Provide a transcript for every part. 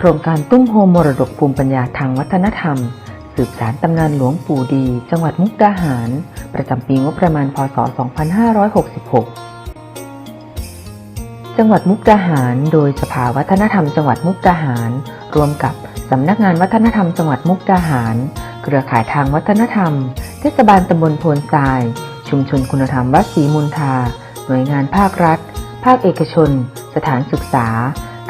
โครงการตุ้มโฮมมรดกภูมิปัญญาทางวัฒนธรรม สืบสารตำนานหลวงปู่ดี จังหวัดมุกดาหาร ประจำปีงบประมาณพศ 2566 จังหวัดมุกดาหาร โดยสภาวัฒนธรรมจังหวัดมุกดาหาร รวมกับสำนักงานวัฒนธรรมจังหวัดมุกดาหาร เครือข่ายทางวัฒนธรรม เทศบาลตำบลโพนทราย ชุมชนคุณธรรมวัดศรีมุนทา หน่วยงานภาครัฐ ภาคเอกชน สถานศึกษา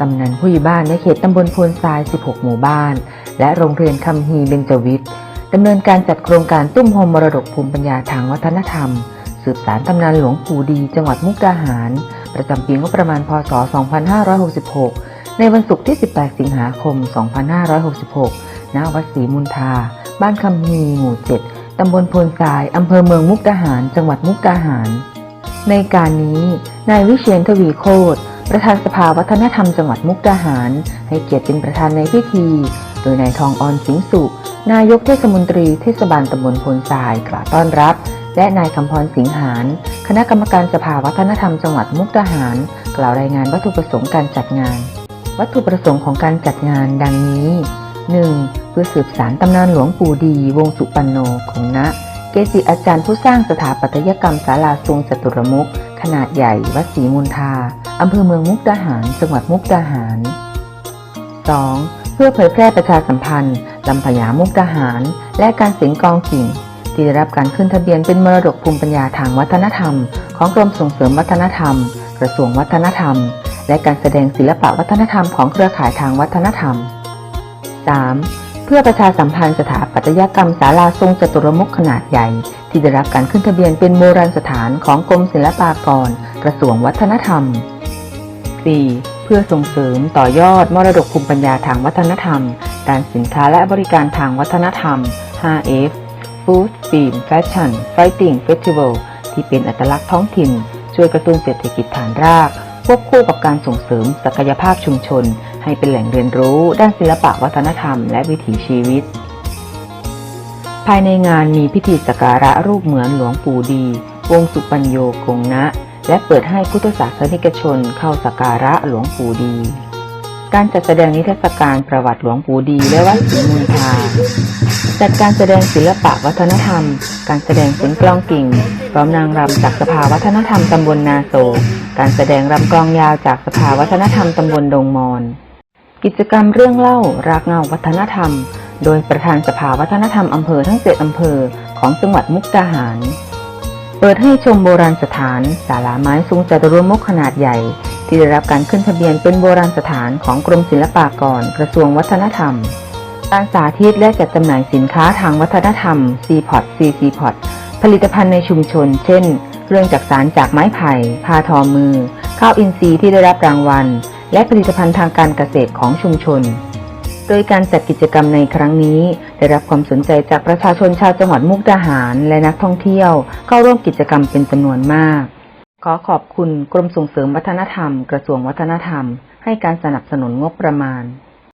กำนันผู้ใหญ่บ้านในเขตตำบลโพนทราย 16 หมู่บ้าน และโรงเรียนคำฮีเบญจวิทย์ดำเนินการจัดโครงการตุ้มโฮมมรดกภูมิปัญญาทางวัฒนธรรม สืบสารตำนานหลวงปู่ดี จังหวัดมุกดาหาร ประจำปีงบประมาณพศ 2566 ในวันศุกร์ที่ 18 สิงหาคม 2566 ณ วัดศรีมุนทา บ้านคำฮีหมู่ 7 ตำบลโพนทราย อำเภอเมืองมุกดาหาร จังหวัดมุกดาหาร ในการนี้ นายวิเชียนทวีโคตร ประธานสภาวัฒนธรรมจังหวัดมุกดาหาร ให้เกียรติเป็นประธานในพิธี โดยนายทองออนสิงสุนายกเทศมนตรีเทศบาลตำบลโพนทรายกล่าวต้อนรับ และนายคำพรสิงหารคณะกรรมการสภาวัฒนธรรมจังหวัดมุกดาหาร กล่าวรายงานวัตถุประสงค์การจัดงาน วัตถุประสงค์ของการจัดงานดังนี้ 1. เพื่อสืบสารตำนานหลวงปู่ดี วงสุปันโนของณเกจิอาจารย์ผู้สร้างสถาปัตยกรรมศาลาทรงจตุรมุขขนาดใหญ่วัดศรีมุนทา อำเภอเมืองมุกดาหาร จังหวัดมุกดาหาร 2. เพื่อเผยแพร่ประชาสัมพันธ์ลำพญามุกดาหาร และการสียงกองกิ่ง ที่ได้รับการขึ้นทะเบียนเป็นมรดกภูมิปัญญาทางวัฒนธรรม ของกรมส่งเสริมวัฒนธรรม กระทรวงวัฒนธรรม และการแสดงศิลปะวัฒนธรรมของเครือข่ายทางวัฒนธรรม 3. เพื่อประชาสัมพันธ์สถาปัตยกรรมศาลาทรงจตุรมุขขนาดใหญ่ ที่ได้รับการขึ้นทะเบียนเป็นโบราณสถานของกรมศิลปากร กระทรวงวัฒนธรรม 4. เพื่อส่งเสริมต่อยอดมรดกภูมิปัญญาทางวัฒนธรรมด้านสินค้าและบริการทางวัฒนธรรม 5F Food Film Fashion Fighting Festival ที่เป็นอัตลักษณ์ท้องถิ่น ช่วยกระตุ้นเศรษฐกิจฐานราก ควบคู่กับการส่งเสริมศักยภาพชุมชน ให้เป็นแหล่งเรียนรู้ ด้านศิลปะวัฒนธรรม และวิถีชีวิต ภายในงานมีพิธีสักการะรูปเหมือนหลวงปู่ดี วงสุปัญโยกงนะ และเปิดให้พุทธศาสนิกชนเข้าสักการะหลวงปู่ดี การจัดแสดงนิทรรศการประวัติหลวงปู่ดีและวัดศรีมูลทาจัดการแสดงศิลปะวัฒนธรรม การแสดงเสียงกลองกิ่ง พร้อมนางรำจากสภาวัฒนธรรมตำบลนาโศกการแสดงรำกลองยาวจากสภาวัฒนธรรมตำบลดงมอน กิจกรรมเรื่องเล่ารากเงาวัฒนธรรม โดยประธานสภาวัฒนธรรมอำเภอทั้งเจ็ดอำเภอของจังหวัดมุกดาหาร เปิดให้ชมโบราณสถานศาลาไม้ทรงจัตุรมุขขนาดใหญ่ ที่ได้รับการขึ้นทะเบียนเป็นโบราณสถานของกรมศิลปากรกระทรวงวัฒนธรรม การสาธิตและจัดจำหน่ายสินค้าทางวัฒนธรรม c p o t CC p o t ผลิตภัณฑ์ในชุมชน เช่น เครื่องจักสารจากไม้ไผ่ผ้าทอมือ ข้าวอินทรีย์ที่ได้รับรางวัล และผลิตภัณฑ์ทางการเกษตรของชุมชน โดยการจัดกิจกรรมในครั้งนี้ ได้รับความสนใจจากประชาชนชาวจังหวัดมุกดาหารและนักท่องเที่ยวเข้าร่วมกิจกรรมเป็นจำนวนมาก ขอขอบคุณกรมส่งเสริมวัฒนธรรม กระทรวงวัฒนธรรม ให้การสนับสนุนงบประมาณ